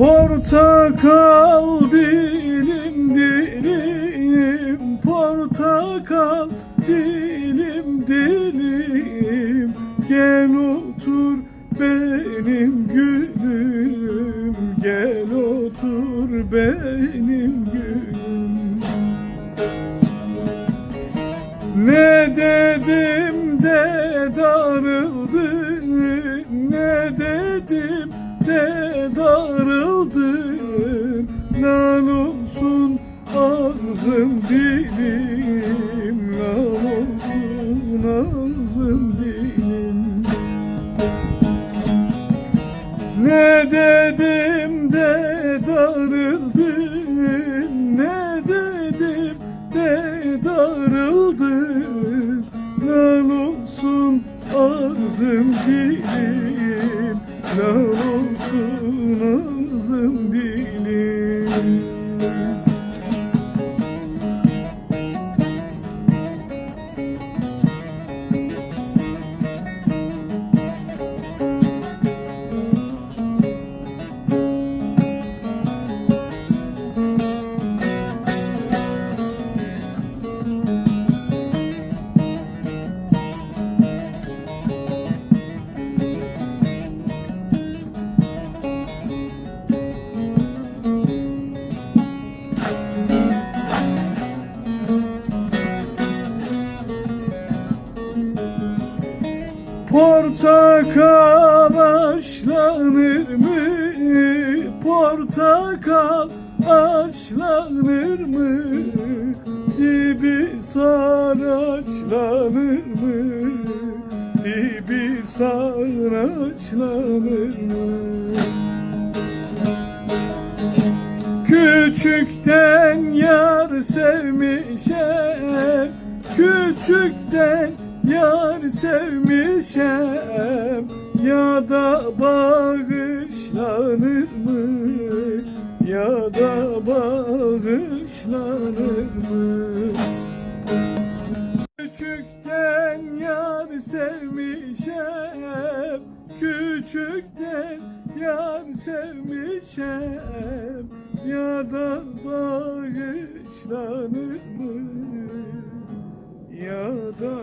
Portakal dilim dilim Portakal dilim dilim. Gel otur benim gülüm Gel otur benim gülüm. Ne dedim de darıldın Ne dedim de darıldın? Lan olsun ağzım dilim Lan olsun ağzım dilim. Ne dedim de darıldın? Ne dedim de darıldın? Lan olsun ağzım dilim Lan olsun Portakal açlanır mı? Portakal açlanır mı? Dibi saraçlanır mı? Dibi saraçlanır mı? Küçükten yar sevmişem Küçükten yar sevmişem Ya da bağışlanır mı? Ya da bağışlanır mı? Küçükten yar sevmişem Küçükten yar sevmişem Ya da bağışlanır mı? Ya da